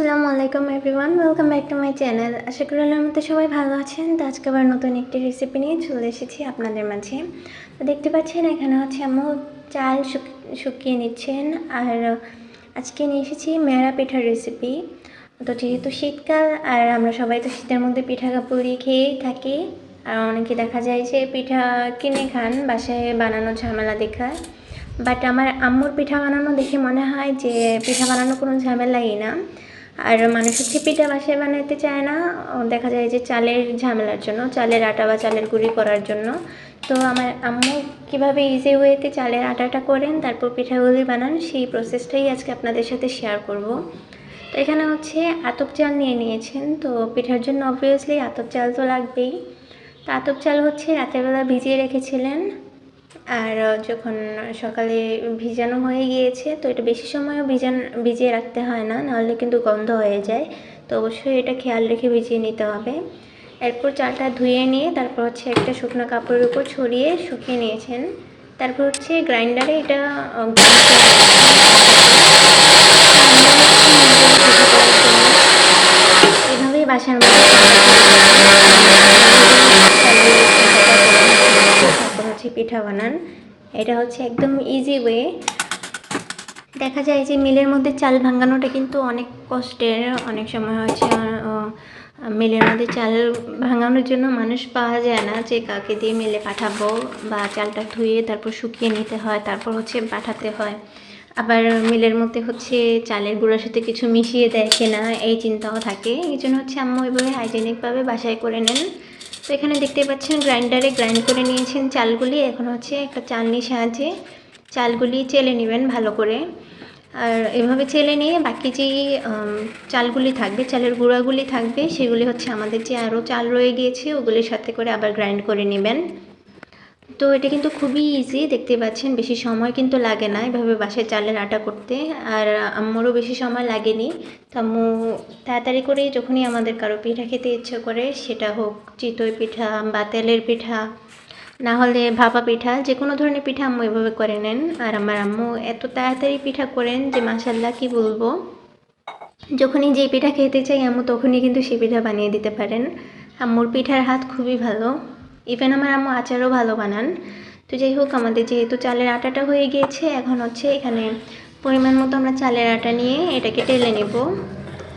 আসসালামু আলাইকুম everyone welcome back to my channel আশা করি আল্লাহর মতো সবাই ভালো আছেন। তো আজকে আবার নতুন একটি রেসিপি নিয়ে চলে এসেছি আপনাদের মাঝে। তো দেখতে পাচ্ছেন, এখানে হচ্ছে আম্মু চাল শুকিয়ে নিচ্ছেন। আর আজকে নিয়ে এসেছি মেরা পিঠার রেসিপি তো যেহেতু শীতকাল, আর আমরা সবাই তো শীতের মধ্যে পিঠা কাপুরি খেয়েই থাকি, আর অনেকে দেখা যায় যে পিঠা কিনে খান, বাসায় বানানো ঝামেলা দেখায়। বাট আমার আম্মুর পিঠা বানানো দেখে মনে হয় যে পিঠা বানানো কোনো ঝামেলাই না। আর মানুষ হচ্ছে পিঠা বাসায় বানাতে চায় না। দেখা যায় যে চালের ঝামেলার জন্য, চালের আটা বা চালের গুঁড়ি করার জন্য। তো আমার আম্মু কীভাবে ইজি ওয়েতে চালের আটাটা করেন, তারপর পিঠাগুলি বানান, সেই প্রসেসটাই আজকে আপনাদের সাথে শেয়ার করব। তো এখানে হচ্ছে আতপ চাল নিয়ে নিয়েছেন। তো পিঠার জন্য অবভিয়াসলি আতপ চাল তো লাগবেই। তো আতপ চাল হচ্ছে রাতেরবেলা ভিজিয়ে রেখেছিলেন। আর যখন সকালে ভিজানো হয়ে গিয়েছে, তো এটা বেশি সময়ও ভিজান, ভিজিয়ে রাখতে হয় না, নাহলে কিন্তু গন্ধ হয়ে যায়। তো অবশ্যই এটা খেয়াল রেখে ভিজিয়ে নিতে হবে। এরপর চালটা ধুয়ে নিয়ে, তারপর হচ্ছে একটা শুকনো কাপড়ের উপর ছড়িয়ে শুকিয়ে নিয়েছেন। তারপর হচ্ছে গ্রাইন্ডারে এটা। এভাবেই বাসার তারপর হচ্ছে পিঠা বানান। এটা হচ্ছে একদম ইজি ওয়ে দেখা যায় যে মিলের মধ্যে চাল ভাঙানোটা কিন্তু অনেক কষ্টের। অনেক সময় হচ্ছে মিলের মধ্যে চাল ভাঙানোর জন্য মানুষ পাওয়া যায় না যে কাকে দিয়ে মিলে পাঠাবো বা চালটা ধুয়ে তারপর শুকিয়ে নিতে হয়, তারপর হচ্ছে পাঠাতে হয়। আবার মিলের মধ্যে হচ্ছে চালের গুঁড়োর সাথে কিছু মিশিয়ে দেয় কিনা, এই চিন্তাও থাকে। এই জন্য হচ্ছে আম্মু এভাবে হাইজেনিকভাবে বাসায় করে নেন। তো এখানে দেখতে পাচ্ছেন, গ্রাইন্ডারে গ্রাইন্ড করে নিয়েছেন চালগুলি। এখন হচ্ছে একটা চালনির সাহায্যে চালগুলি চেলে নেবেন ভালো করে। আর এভাবে চেলে নিয়ে বাকি যে চালগুলি থাকবে, চালের গুঁড়াগুলি থাকবে, সেগুলি হচ্ছে আমাদের যে আরও চাল রয়ে গিয়েছে, ওগুলির সাথে করে আবার গ্রাইন্ড করে নেবেন। তো এটা কিন্তু খুবই ইজি দেখতে পাচ্ছেন, বেশি সময় কিন্তু লাগে না এভাবে বাসায় চালের আটা করতে। আর আম্মুরও বেশি সময় লাগেনি। তো তাড়াতাড়ি করে যখনই আমাদের কারও পিঠা খেতে ইচ্ছে করে, সেটা হোক চিতই পিঠা বা তেলের পিঠা, না হলে ভাপা পিঠা যে কোনো ধরনের পিঠা আম্মু এভাবে করে নেন। আর আমার আম্মু এত তাড়াতাড়ি পিঠা করেন যে মাসাল্লাহ কি বলব? যখনই যে পিঠা খেতে চাই আম্মু তখনই কিন্তু সে পিঠা বানিয়ে দিতে পারেন। আম্মুর পিঠার হাত খুবই ভালো। ইভেন আমার আম্মু আচারও ভালো বানান। তো যাই হোক, আমাদের যেহেতু চালের আটাটা হয়ে গিয়েছে, এখন হচ্ছে এখানে পরিমাণ মতো আমরা চালের আটা নিয়ে এটাকে টেলে নেব।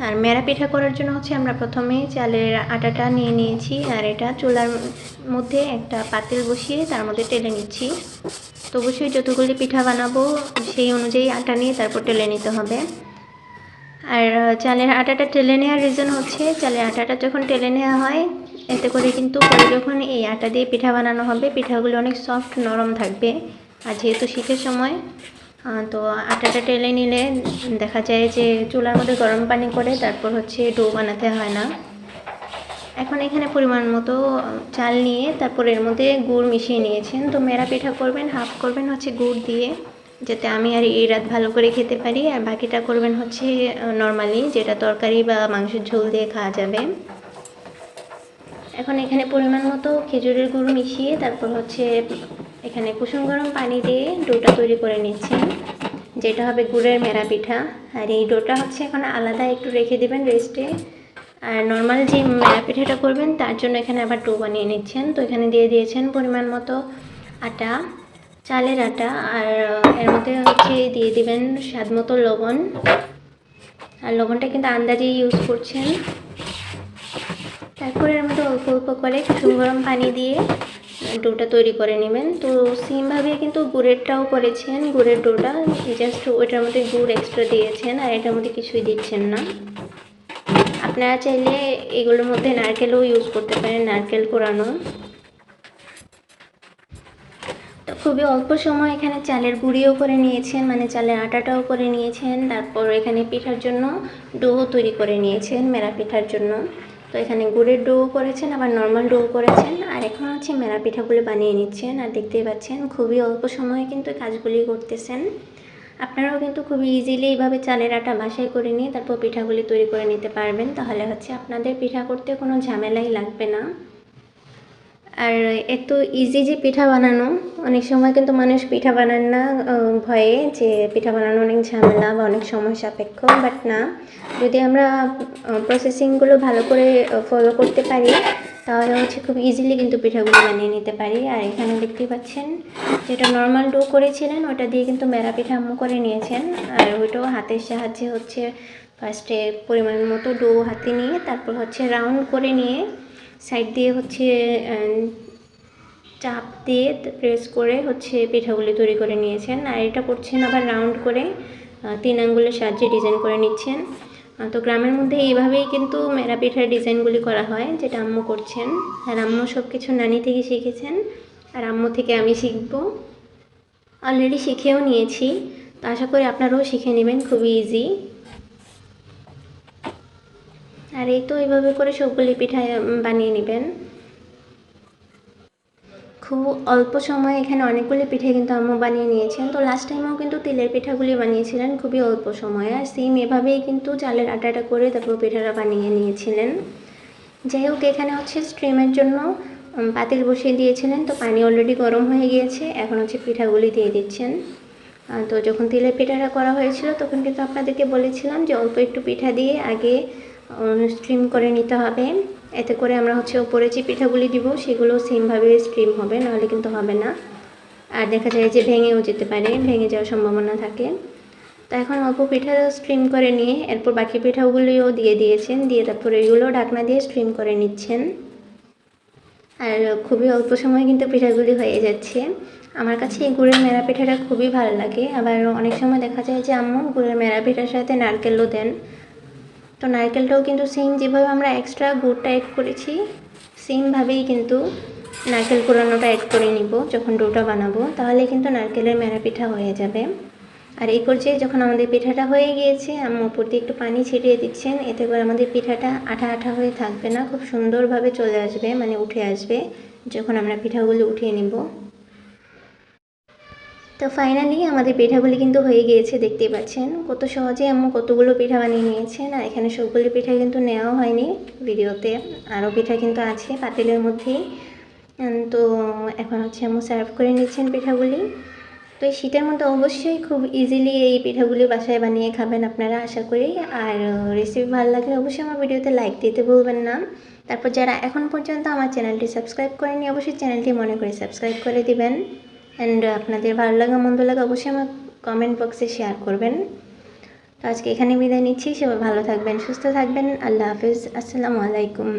আর মেরা পিঠা করার জন্য হচ্ছে আমরা প্রথমে চালের আটাটা নিয়ে নিয়েছি, আর এটা চুলার মধ্যে একটা পাতিল বসিয়ে তার মধ্যে টেলে নিচ্ছি। তো অবশ্যই যতগুলি পিঠা বানাবো সেই অনুযায়ী আটা নিয়ে তারপর টেলে নিতে হবে। আর চালের আটাটা টেলে নেওয়ার রিজন হচ্ছে, চালের আটাটা যখন টেলে নেওয়া হয়, এতে করে কিন্তু পরে যখন এই আটা দিয়ে পিঠা বানানো হবে, পিঠাগুলো অনেক সফট নরম থাকবে। আর যেহেতু শীতের সময় তো আটাটা টেলে নিলে দেখা যায় যে চুলার মধ্যে গরম পানি করে তারপর হচ্ছে ডো বানাতে হয় না। এখন এখানে পরিমাণ মতো চাল নিয়ে তারপর এর মধ্যে গুড় মিশিয়ে নিয়েছেন। তো মেরা পিঠা করবেন, হাফ করবেন হচ্ছে গুড় দিয়ে। যাতে আমি আর এই রাত ভালো করে খেতে পারি। আর বাকিটা করবেন হচ্ছে নর্মালি যেটা তরকারি বা মাংসের ঝোল দিয়ে খাওয়া যাবে। এখন এখানে পরিমাণ মতো খেজুরের গুড় মিশিয়ে তারপর হচ্ছে এখানে কুসুম গরম পানি দিয়ে ডোটা তৈরি করে নিচ্ছেন যেটা হবে গুড়ের মেরা পিঠা। আর এই ডোটা হচ্ছে এখন আলাদা একটু রেখে দেবেন রেস্টে আর নর্মাল যে মেরা পিঠাটা করবেন, তার জন্য এখানে আবার ডো বানিয়ে নিচ্ছেন। তো এখানে দিয়ে দিয়েছেন পরিমাণ মতো আটা। চালের আটা আর এর মধ্যে হচ্ছে দিয়ে দিবেন স্বাদ মতো লবণ। আর লবণটা কিন্তু আন্দাজে ইউজ করছেন। তারপরে এর মধ্যে অল্প অল্প করে কুসুম গরম পানি দিয়ে ডোটা তৈরি করে নেবেন। তো সেমভাবে কিন্তু গুড়েরটাও করেছেন, গুড়ের ডোটা। জাস্ট ওইটার মধ্যে গুড় এক্সট্রা দিয়েছেন আর এটার মধ্যে কিছুই দিচ্ছেন না। আপনারা চাইলে এগুলোর মধ্যে নারকেলও ইউজ করতে পারেন, নারকেল কোরানো। তো খুবই অল্প সময় এখানে চালের গুঁড়িও করে নিয়েছেন মানে চালের আটাটাও করে নিয়েছেন। তারপর এখানে পিঠার জন্য ডো তৈরি করে নিয়েছেন, মেরা পিঠার জন্য। তো এখানে গুড়ের ডো করেছেন, আবার নর্মাল ডো করেছেন। আর এখন হচ্ছে মেরা পিঠাগুলো বানিয়ে নিচ্ছেন। আর দেখতেই পাচ্ছেন, খুবই অল্প সময়ে কিন্তু কাজগুলি করতেছেন। আপনারাও কিন্তু খুবই ইজিলি এইভাবে চালের আটা বাসায় করে নিয়ে তারপর পিঠাগুলি তৈরি করে নিতে পারবেন। তাহলে হচ্ছে আপনাদের পিঠা করতে কোনো ঝামেলাই লাগবে না। আর এত ইজি যে পিঠা বানানো, অনেক সময় কিন্তু মানুষ পিঠা বানান না ভয়ে যে পিঠা বানানো অনেক ঝামেলা বা অনেক সময় সাপেক্ষ বাট না। যদি আমরা প্রসেসিংগুলো ভালো করে ফলো করতে পারি, তাহলে হচ্ছে খুব ইজিলি কিন্তু পিঠাগুলো বানিয়ে নিতে পারি। আর এখানে দেখতেই পাচ্ছেন, যেটা নর্মাল ডো করেছিলেন, ওটা দিয়ে কিন্তু মেরা পিঠা আম্মু করে নিয়েছেন। আর ওইটাও হাতের সাহায্যে হচ্ছে ফার্স্টে পরিমাণ মতো ডো হাতে নিয়ে, তারপর হচ্ছে রাউন্ড করে নিয়ে সাইড দিয়ে হচ্ছে চাপ দিয়ে প্রেস করে হচ্ছে পিঠাগুলি তৈরি করে নিয়েছেন। আর এটা করছেন আবার রাউন্ড করে তিন আঙ্গুলের সাহায্যে ডিজাইন করে নিচ্ছেন। তো গ্রামের মধ্যে এইভাবেই কিন্তু মেরা পিঠার ডিজাইনগুলি করা হয়, যেটা আম্মু করছেন। আর আম্মু সব কিছু নানি থেকে শিখেছেন, আর আম্মু থেকে আমি শিখব। অলরেডি শিখেও নিয়েছি, তো আশা করি আপনারাও শিখে নেবেন, খুবই ইজি আর এই তো এইভাবে করে সবগুলি পিঠা বানিয়ে নেবেন। খুব অল্প সময়ে এখানে অনেকগুলি পিঠে কিন্তু আম্মু বানিয়ে নিয়েছেন। তো লাস্ট টাইমেও কিন্তু তিলের পিঠাগুলি বানিয়েছিলেন খুবই অল্প সময়ে। আর সেম এভাবেই কিন্তু চালের আটাটা করে তারপর পিঠাটা বানিয়ে নিয়েছিলেন। যাই হোক, এখানে হচ্ছে স্ট্রিমের জন্য পাতিল বসিয়ে দিয়েছিলেন। তো পানি অলরেডি গরম হয়ে গিয়েছে। এখন হচ্ছে পিঠাগুলি দিয়ে দিচ্ছেন। তো যখন তিলের পিঠাটা করা হয়েছিল, তখন কিন্তু আপনাদেরকে বলেছিলাম যে অল্প একটু পিঠা দিয়ে আগে স্ট্রিম করে নিতে হবে। এতে করে আমরা হচ্ছে ওপরে যে পিঠাগুলি দিব, সেগুলো সেমভাবে স্ট্রিম হবে, নাহলে কিন্তু হবে না। আর দেখা যায় যে ভেঙেও যেতে পারে, ভেঙে যাওয়ার সম্ভাবনা থাকে। তো এখন অল্প পিঠা স্ট্রিম করে নিয়ে, এরপর বাকি পিঠাগুলিও দিয়ে দিয়েছেন, দিয়ে তারপরে এগুলো ঢাকনা দিয়ে স্ট্রিম করে নিচ্ছেন। আর খুবই অল্প সময় কিন্তু পিঠাগুলি হয়ে যাচ্ছে। আমার কাছে এই গুড়ের মেরা পিঠাটা খুবই ভালো লাগে। আবার অনেক সময় দেখা যায় যে আম্মু গুড়ের মেরা পিঠার সাথে নারকেলও দেন। তো নারকেলটাও কিন্তু সেম যেভাবে আমরা এক্সট্রা গুড়টা অ্যাড করেছি সেমভাবেই কিন্তু নারকেল কোরানোটা অ্যাড করে নিব যখন ডোটা বানাবো, তাহলে কিন্তু নারকেলের মেরা পিঠা হয়ে যাবে। আর এই পর্যায়ে যখন আমাদের পিঠাটা হয়ে গিয়েছে আম্মু উপর দিয়ে একটু পানি ছিটিয়ে দিচ্ছেন, এতে করে আমাদের পিঠাটা আঠা আঠা হয়ে থাকবে না, খুব সুন্দরভাবে চলে আসবে মানে উঠে আসবে, যখন আমরা পিঠাগুলো উঠিয়ে নিব। তো ফাইনালি আমাদের পিঠাগুলি কিন্তু হয়ে গিয়েছে, দেখতেই পাচ্ছেন। কত সহজে আম্মু কতগুলো পিঠা বানিয়ে নিয়েছেন। আর এখানে সবগুলি পিঠা কিন্তু নেওয়া হয়নি। ভিডিওতে আরও পিঠা কিন্তু আছে পাতিলের মধ্যেই। তো এখন হচ্ছে আম্মু সার্ভ করে নিচ্ছেন পিঠাগুলি। তো এই শীতের মধ্যে অবশ্যই খুব ইজিলি এই পিঠাগুলি বাসায় বানিয়ে খাবেন আপনারা, আশা করি। আর রেসিপি ভালো লাগলে অবশ্যই আমার ভিডিওতে লাইক দিতে ভুলবেন না। তারপর যারা এখন পর্যন্ত আমার চ্যানেলটি সাবস্ক্রাইব করেনি অবশ্যই চ্যানেলটি মনে করে সাবস্ক্রাইব করে দিবেন। অ্যান্ড আপনাদের ভালো লাগা, মন্দ লাগা অবশ্যই আমার কমেন্ট বক্সে শেয়ার করবেন। তো আজকে এখানে বিদায় নিচ্ছি, সবাই ভালো থাকবেন, সুস্থ থাকবেন, আল্লাহ হাফিজ, আসসালামু আলাইকুম।